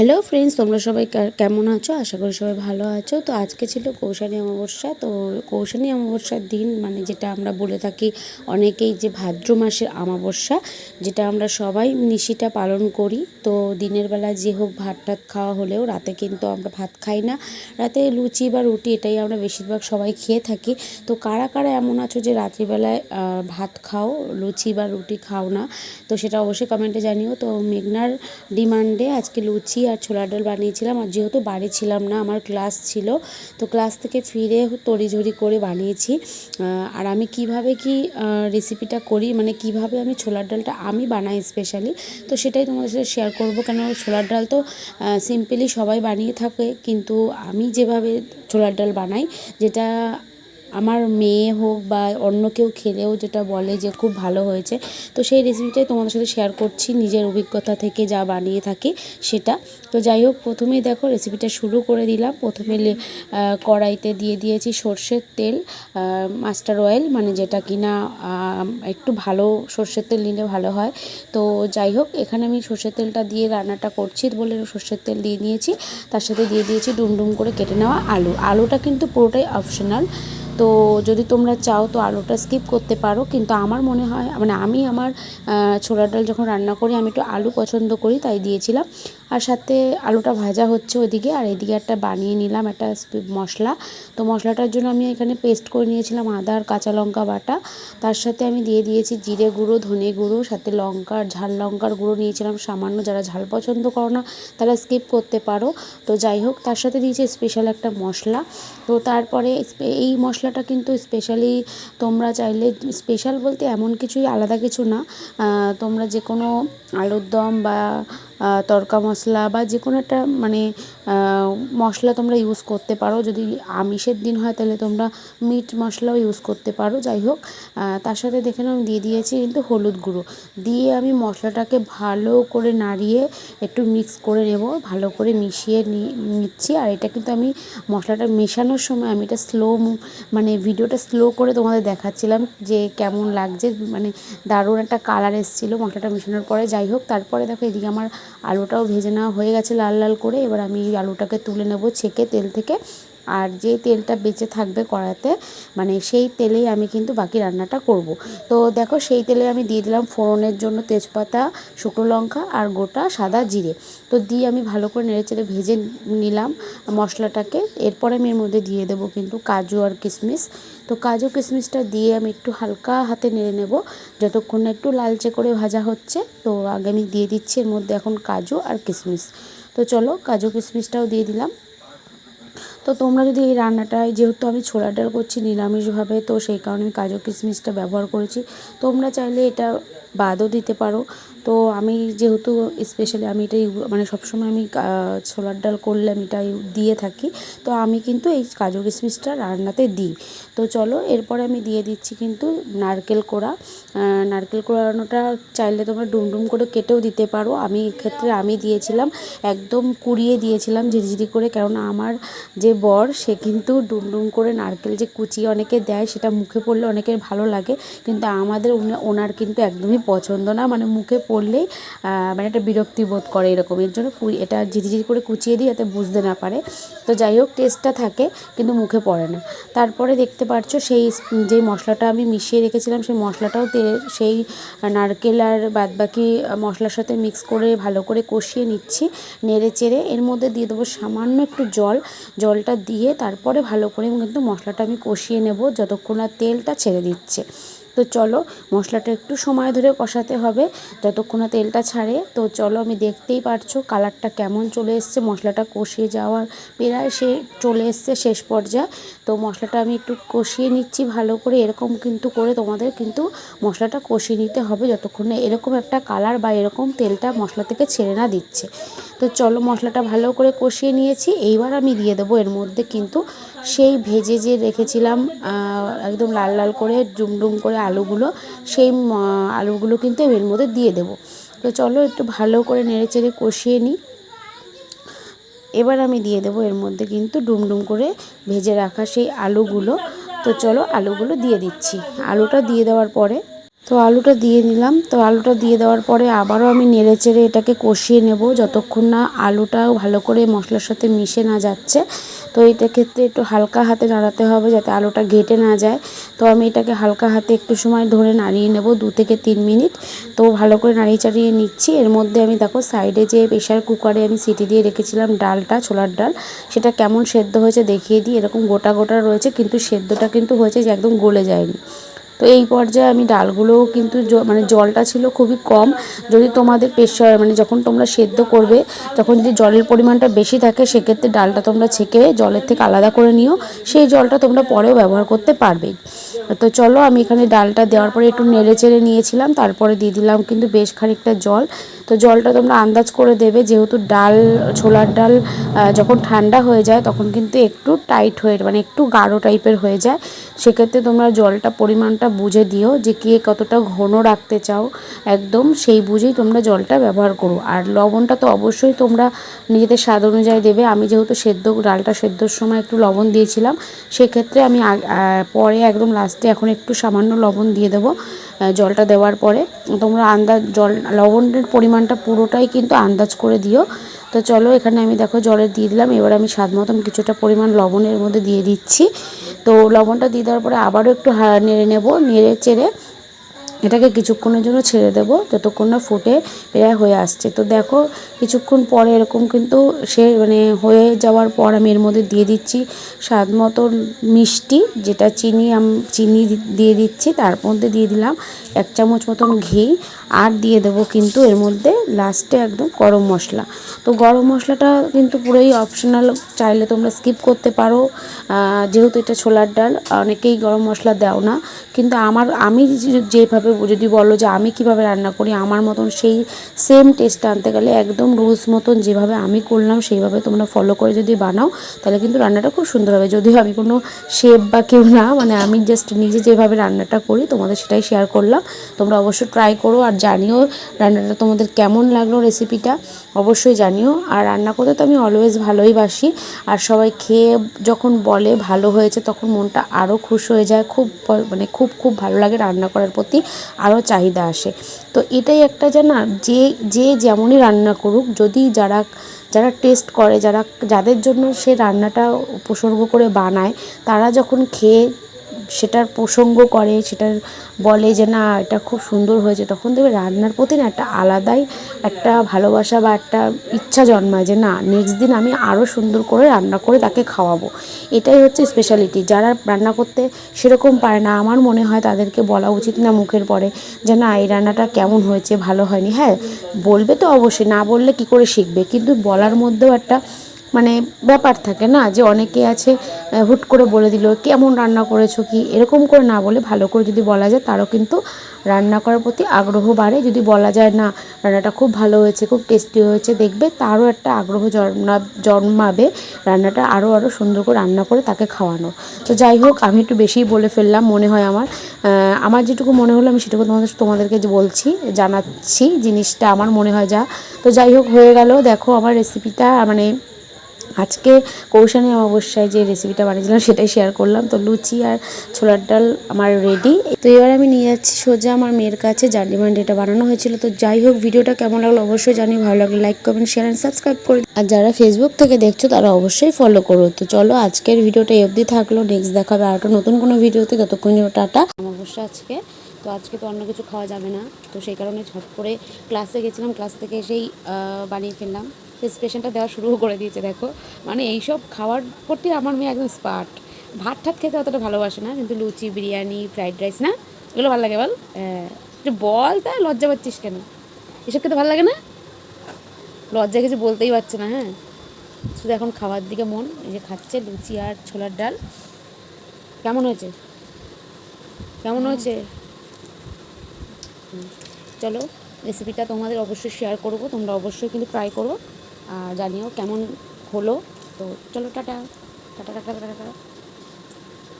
Hello friends তোমরা সবাই কেমন আছো? আশা করি সবাই ভালো আছো। তো আজকে ছিল কৌশানী অমাবস্যা। তো কৌশানী অমাবস্যার দিন মানে যেটা আমরা বলে থাকি অনেকেই যে ভাদ্র মাসের অমাবস্যা, যেটা আমরা সবাই নিশিটা পালন করি। তো দিনের বেলা যে হোক ভাত টাত খাওয়া হলেও রাতে কিন্তু আমরা ভাত খাই না। রাতে লুচি বা রুটি এটাই আমরা বেশিরভাগ সবাই খেয়ে থাকি। তো কারা কারা এমন আছো যে রাত্রিবেলায় ভাত খাও, লুচি বা রুটি খাও না? তো সেটা অবশ্যই কমেন্টে জানিও। তো মেঘনার ডিমান্ডে আজকে লুচি আর ছোলার ডাল বানিয়েছিলাম আর যেহেতু বাড়ি ছিলাম না, আমার ক্লাস ছিল, তো ক্লাস থেকে ফিরে তড়িঝড়ি করে বানিয়েছি। আর আমি কীভাবে কি রেসিপিটা করি মানে কীভাবে আমি ছোলার ডালটা আমি বানাই স্পেশালি তো সেটাই তোমাদের সাথে শেয়ার করব। কেন ছোলার ডাল তো সিম্পলি সবাই বানিয়ে থাকে, কিন্তু আমি যেভাবে ছোলার ডাল বানাই, যেটা আমার মেয়ে হোক বা অন্য কেউ খেলেও যেটা বলে যে খুব ভালো হয়েছে, তো সেই রেসিপিটাই তোমাদের সাথে শেয়ার করছি, নিজের অভিজ্ঞতা থেকে যা বানিয়ে থাকি সেটা। তো যাই হোক, প্রথমেই দেখো রেসিপিটা শুরু করে দিলাম। প্রথমে কড়াইতে দিয়ে দিয়েছি সর্ষের তেল মাস্টার অয়েল মানে যেটা কিনা একটু ভালো সর্ষের তেল নিলে ভালো হয়। তো যাই হোক, এখানে আমি সর্ষের তেলটা দিয়ে রান্নাটা করছি বলে সর্ষের তেল দিয়ে নিয়েছি। তার সাথে দিয়ে দিয়েছি ডুমডুম করে কেটে নেওয়া আলু। আলুটা কিন্তু পুরোটাই অপশনাল তো যদি তোমরা চাও তো আলুটা স্কিপ করতে পারো। কিন্তু আমার মনে হয় মানে আমি আমার ছোলার ডাল যখন রান্না করি, আমি একটু আলু পছন্দ করি, তাই দিয়েছিলাম। আর সাথে আলুটা ভাজা হচ্ছে ওইদিকে, আর এদিকে একটা বানিয়ে নিলাম একটা মশলা। তো মশলাটার জন্য আমি এখানে পেস্ট করে নিয়েছিলাম আদা আর কাঁচা লঙ্কা বাটা। তার সাথে আমি দিয়ে দিয়েছি জিরে গুঁড়ো, ধনে গুঁড়ো, সাথে লঙ্কার ঝাল লঙ্কার গুঁড়ো নিয়েছিলাম সামান্য। যারা ঝাল পছন্দ করো না, তারা স্কিপ করতে পারো। তো যাই হোক, তার সাথে দিয়েছি স্পেশাল একটা মশলা। তো তারপরে এই মশলাটা কিন্তু স্পেশালি তোমরা চাইলে স্পেশাল বলতে এমন কিছুই আলাদা কিছু না। তোমরা যে কোনো আলুর দম বা তড়কা মশলা বা যে কোনো একটা মানে মশলা তোমরা ইউজ করতে পারো। যদি আমিষের দিন হয়, তাহলে তোমরা মিট মশলাও ইউজ করতে পারো। যাই হোক তার সাথে দেখে নাও, আমি দিয়ে দিয়েছি কিন্তু হলুদ গুঁড়ো। দিয়ে আমি মশলাটাকে ভালো করে নাড়িয়ে একটু মিক্স করে নেব। ভালো করে মিশিয়ে নিচ্ছি। আর এটা কিন্তু আমি মশলাটা মেশানোর সময়, আমি এটা স্লো মানে ভিডিওটা স্লো করে তোমাদের দেখাচ্ছিলাম যে কেমন লাগছে। মানে দারুণ একটা কালার এসেছিল মশলাটা মেশানোর পরে। যাই হোক, তারপরে দেখো, এদিকে আমার আলুটাও ভেজে নেওয়া হয়ে গেছে লাল লাল করে। এবার আমি আলুটাকে তুলে নেব ছেঁকে তেল থেকে। আর যে তেলটা বেঁচে থাকবে কড়াতে মানে সেই তেলেই আমি কিন্তু বাকি রান্নাটা করব। তো দেখো সেই তেলে আমি দিয়ে দিলাম ফোড়নের জন্য তেজপাতা, শুকনো লঙ্কা আর গোটা সাদা জিরে। তো দিয়ে আমি ভালো করে নেড়েচেড়ে ভেজে নিলাম মশলাটাকে। এরপরে আমি এর মধ্যে দিয়ে দেবো কিন্তু কাজু আর কিশমিশ তো কাজু কিশমিশটা দিয়ে আমি একটু হালকা হাতে নেড়ে নেব, যতক্ষণ একটু লালচে করে ভাজা হচ্ছে। তো আগে আমি দিয়ে দিচ্ছি এর মধ্যে এখন কাজু আর কিশমিশ তো চলো কাজু কিশমিশটাও দিয়ে দিলাম। তো তোমরা যদি এই রান্নাটায়, যেহেতু আমি ডাল করছি নিরামিষভাবে, তো সেই কারণে আমি কাজু কিশমিশটা ব্যবহার করেছি। তোমরা চাইলে এটা বাদও দিতে পারো। তো আমি যেহেতু স্পেশালি আমি এটাই মানে সবসময় আমি ছোলার ডাল করলে আমি এটাই দিয়ে থাকি। তো আমি কিন্তু এই কাজু কিশমিশটা রান্নাতে দিই। তো চলো, এরপরে আমি দিয়ে দিচ্ছি কিন্তু নারকেল কোড়া। নারকেল কোড়ানোটা চাইলে তোমরা ডুমডুম করে কেটেও দিতে পারো। আমি এক্ষেত্রে আমি দিয়েছিলাম, একদম কুড়িয়ে দিয়েছিলাম ঝিরিঝিরি করে। কেননা আমার যে বর, সে কিন্তু ডুমডুম করে নারকেল যে কুচিয়ে অনেকে দেয়, সেটা মুখে পড়লে অনেকের ভালো লাগে। কিন্তু আমাদের ওনার কিন্তু একদমই পছন্দ না। মানে মুখে পড়লেই মানে একটা বিরক্তি বোধ করে এরকম। এর জন্য এটা ঝিরিঝিরি করে কুচিয়ে দিই যাতে বুঝতে না পারে। তো যাই হোক টেস্টটা থাকে, কিন্তু মুখে পড়ে না। তারপরে দেখতে পাচ্ছ সেই যে মশলাটা আমি মিশিয়ে রেখেছিলাম, সেই মশলাটাও সেই নারকেল আর বাদবাকি মশলার সাথে মিক্স করে, ভালো করে কষিয়ে নিচ্ছি, নেড়ে চেড়ে। এর মধ্যে দিয়ে দেবো সামান্য একটু জল। জলটা দিয়ে তারপরে ভালো করে কিন্তু মশলাটা আমি কষিয়ে নেব, যতক্ষণ না তেলটা ছেড়ে দিচ্ছে। তো চলো মশলাটা একটু সময় ধরে কষাতে হবে। যতক্ষণ তেলটা ছাড়ে, তো চলো আমি দেখতেই পারছ কালারটা কেমন চলে এসছে। মশলাটা কষিয়ে যাওয়ার প্রায় সে চলে এসছে শেষ পর্যায়ে। তো মশলাটা আমি একটু কষিয়ে নিচ্ছি ভালো করে। এরকম কিন্তু করে তোমাদের কিন্তু মশলাটা কষিয়ে নিতে হবে যতক্ষণ এরকম একটা কালার বা এরকম তেলটা মশলা থেকে ছেড়ে না দিচ্ছে। তো চলো মশলাটা ভালো করে কষিয়ে নিয়েছি। এইবার আমি দিয়ে দেবো এর মধ্যে কিন্তু সেই ভেজে যে রেখেছিলাম একদম লাল লাল করে ডুমডুম করে আলুগুলো, সেই আলুগুলো কিন্তু এর মধ্যে দিয়ে দেবো। তো চলো একটু ভালো করে নেড়ে চেড়ে কষিয়ে নিই। এবার আমি দিয়ে দেবো এর মধ্যে কিন্তু ডুমডুম করে ভেজে রাখা সেই আলুগুলো। তো চলো আলুগুলো দিয়ে দিচ্ছি। আলুটা দিয়ে দেওয়ার পরে, তো আলুটা দিয়ে নিলাম তো আলুটা দিয়ে দেওয়ার পরে আবারও আমি নেড়ে চেড়ে এটাকে কষিয়ে নেব, যতক্ষণ না আলুটাও ভালো করে মশলার সাথে মিশে না যাচ্ছে। তো এইটা ক্ষেত্রে একটু হালকা হাতে নাড়াতে হবে যাতে আলুটা ঘেটে না যায়। তো আমি এটাকে হালকা হাতে একটু সময় ধরে নাড়িয়ে নেব, দু থেকে তিন মিনিট। তো ভালো করে নাড়িয়ে চাড়িয়ে নিচ্ছি। এর মধ্যে আমি দেখো সাইডে যে প্রেশার কুকারে আমি সিটি দিয়ে রেখেছিলাম ডালটা, ছোলার ডাল, সেটা কেমন সেদ্ধ হয়েছে দেখিয়ে দিই। এরকম গোটা গোটা রয়েছে, কিন্তু সেদ্ধটা কিন্তু হয়েছে যে একদম গলে যায়নি। তো এই পর্যায়ে আমি ডালগুলোও কিন্তু মানে জলটা ছিল খুবই কম। যদি তোমাদের প্রেশার মানে যখন তোমরা সেদ্ধ করবে, তখন যদি জলের পরিমাণটা বেশি থাকে, সেক্ষেত্রে ডালটা তোমরা ছেঁকে জলের থেকে আলাদা করে নিও। সেই জলটা তোমরা পরেও ব্যবহার করতে পারবে। তো চলো, আমি এখানে ডালটা দেওয়ার পরে একটু নেড়ে চেড়ে নিয়েছিলাম, তারপরে দিয়ে দিলাম কিন্তু বেশ খানিকটা জল। তো জলটা তোমরা আন্দাজ করে দেবে, যেহেতু ডাল, ছোলার ডাল যখন ঠান্ডা হয়ে যায়, তখন কিন্তু একটু টাইট হয়ে মানে একটু গাঢ় টাইপের হয়ে যায়। সেক্ষেত্রে তোমরা জলটা পরিমাণটা বুঝে দিও যে কে কতটা ঘন রাখতে চাও। একদম সেই বুঝেই তোমরা জলটা ব্যবহার করো। আর লবণটা তো অবশ্যই তোমরা নিজেদের স্বাদ অনুযায়ী দেবে। আমি যেহেতু সেদ্ধ, ডালটা সেদ্ধর সময় একটু লবণ দিয়েছিলাম, সেক্ষেত্রে আমি পরে একদম লাস্টে এখন একটু সামান্য লবণ দিয়ে দেবো জলটা দেওয়ার পরে। তোমরা আন্দাজ, জল, লবণের পরিমাণটা পুরোটাই কিন্তু আন্দাজ করে দিও। তো চলো এখানে আমি দেখো জলের দিয়ে দিলাম, এবার আমি স্বাদ মতন কিছুটা পরিমাণ লবণের মধ্যে দিয়ে দিচ্ছি। তো লবণটা দিয়ে দেওয়ার পরে আবারও একটু নেড়ে নেব নেড়ে চেড়ে এটাকে কিছুক্ষণের জন্য ছেড়ে দেবো, যতক্ষণ না ফুটে প্রায় হয়ে আসছে। তো দেখো, কিছুক্ষণ পরে এরকম কিন্তু সে মানে হয়ে যাওয়ার পর আমি এর মধ্যে দিয়ে দিচ্ছি স্বাদ মতো মিষ্টি, যেটা চিনি আমি, চিনি দিয়ে দিচ্ছি, তার মধ্যে দিয়ে দিলাম এক চামচ মতন ঘি, আর দিয়ে দেবো কিন্তু এর মধ্যে লাস্টে একদম গরম মশলা। তো গরম মশলাটা কিন্তু পুরোই অপশনাল চাইলে তোমরা স্কিপ করতে পারো। যেহেতু এটা ছোলার ডাল, অনেকেই গরম মশলা দাও না। কিন্তু আমার, আমি যেভাবে যদি বলো যে আমি কীভাবে রান্না করি, আমার মতন সেই সেম টেস্ট আনতে গেলে একদম রুলস মতন যেভাবে আমি করলাম, সেইভাবে তোমরা ফলো করে যদি বানাও, তাহলে কিন্তু রান্নাটা খুব সুন্দর হবে। যদিও আমি কোনো শেফ বা কেউ না মানে আমি জাস্ট নিজে যেভাবে রান্নাটা করি, তোমাদের সেটাই শেয়ার করলাম। তোমরা অবশ্যই ট্রাই করো আর জানিও রান্নাটা তোমাদের কেমন লাগল রেসিপিটা অবশ্যই জানিও। আর রান্না করতে তো আমি অলওয়েজ ভালোই বাসি। আর সবাই খেয়ে যখন বলে ভালো হয়েছে, তখন মনটা আরও খুশ হয়ে যায়। খুব মানে খুব খুব ভালো লাগে রান্না করার প্রতি। আরও চাহিদা আসে। তো এটাই একটা যে না, যে যে যেমনই রান্না করুক, যদি যারা যারা টেস্ট করে, যারা, যাদের জন্য সে রান্নাটা উপসর্গ করে বানায়, তারা যখন খেয়ে সেটার প্রসঙ্গ করে, সেটার বলে যে, না, এটা খুব সুন্দর হয়েছে। তখন দেখবে রান্নার প্রতি না একটা আলাদাই একটা ভালোবাসা বা একটা ইচ্ছা জন্মায় যে, না নেক্সট দিন আমি আরও সুন্দর করে রান্না করে তাকে খাওয়াবো। এটাই হচ্ছে স্পেশালিটি যারা রান্না করতে সেরকম পারে না। আমার মনে হয় তাদেরকে বলা উচিত না মুখের পরে যে, না, এই রান্নাটা কেমন হয়েছে? ভালো হয়নি। হ্যাঁ বলবে তো অবশ্যই। না বললে কি করে শিখবে? কিন্তু বলার মধ্যেও একটা মানে ব্যাপার থাকে না যে অনেকে আছে হুট করে বলে দিল, কেমন রান্না করেছ কি? এরকম করে না বলে ভালো করে যদি বলা যায়, তারও কিন্তু রান্না করার প্রতি আগ্রহ বাড়ে। যদি বলা যায়, না, রান্নাটা খুব ভালো হয়েছে, খুব টেস্টি হয়েছে দেখবে তারও একটা আগ্রহ জন্মা, জন্মাবে রান্নাটা আরও আরও সুন্দর করে রান্না করে তাকে খাওয়ানো। তো যাই হোক, আমি একটু বেশিই বলে ফেললাম, মনে হয় আমার। আমার যেটুকু মনে হলো, আমি সেটুকু তোমাদের, তোমাদেরকে বলছি, জানাচ্ছি জিনিসটা, আমার মনে হয় যা। তো যাই হোক, হয়ে গেল। দেখো, আমার রেসিপিটা মানে আজকে কৌশানী অমাবস্যায় যে রেসিপিটা বানিয়েছিলাম সেটাই শেয়ার করলাম। তো লুচি আর ছোলার ডাল আমার রেডি তো এবার আমি নিয়ে যাচ্ছি সোজা আমার মেয়ের কাছে, জার্নি ডিমান্ড এটা বানানো হয়েছিল। তো যাই হোক, ভিডিওটা কেমন লাগল অবশ্যই জানি ভালো লাগলে like comment share and subscribe করে আর যারা ফেসবুক থেকে দেখছ, তারা অবশ্যই ফলো করো। তো চলো, আজকের ভিডিওটা এই অবধি থাকল। নেক্সট দেখাবে আর একটা নতুন কোনো ভিডিওতে। ততক্ষণ টাটা। অমাবস্যা আজকে। তো আজকে তো অন্য কিছু খাওয়া যাবে না। তো সেই কারণে ঝট করে ক্লাসে গেছিলাম। ক্লাস থেকে এসেই বানিয়ে ফেললাম। স্পেশনটা দেওয়া শুরু করে দিয়েছে, দেখো। মানে এইসব খাওয়ার প্রতি আমার মেয়ে একদম স্পার্ট ভাত ঠাত খেতে অতটা ভালোবাসে না, কিন্তু লুচি, বিরিয়ানি ফ্রাইড রাইস না? এগুলো ভালো লাগে বল? একটু বল তা, লজ্জা পাচ্ছিস কেন? এসব খেতে ভালো লাগে না? লজ্জা কিছু বলতেই পারছে না হ্যাঁ? শুধু এখন খাওয়ার দিকে মন, এই যে খাচ্ছে লুচি আর ছোলার ডাল। কেমন হয়েছে? কেমন হয়েছে? চলো রেসিপিটা তোমাদের অবশ্যই শেয়ার করব, তোমরা অবশ্যই কিন্তু ট্রাই করো। জানিও কেমন হলো। তো চলো tata. Tata tata tata tata.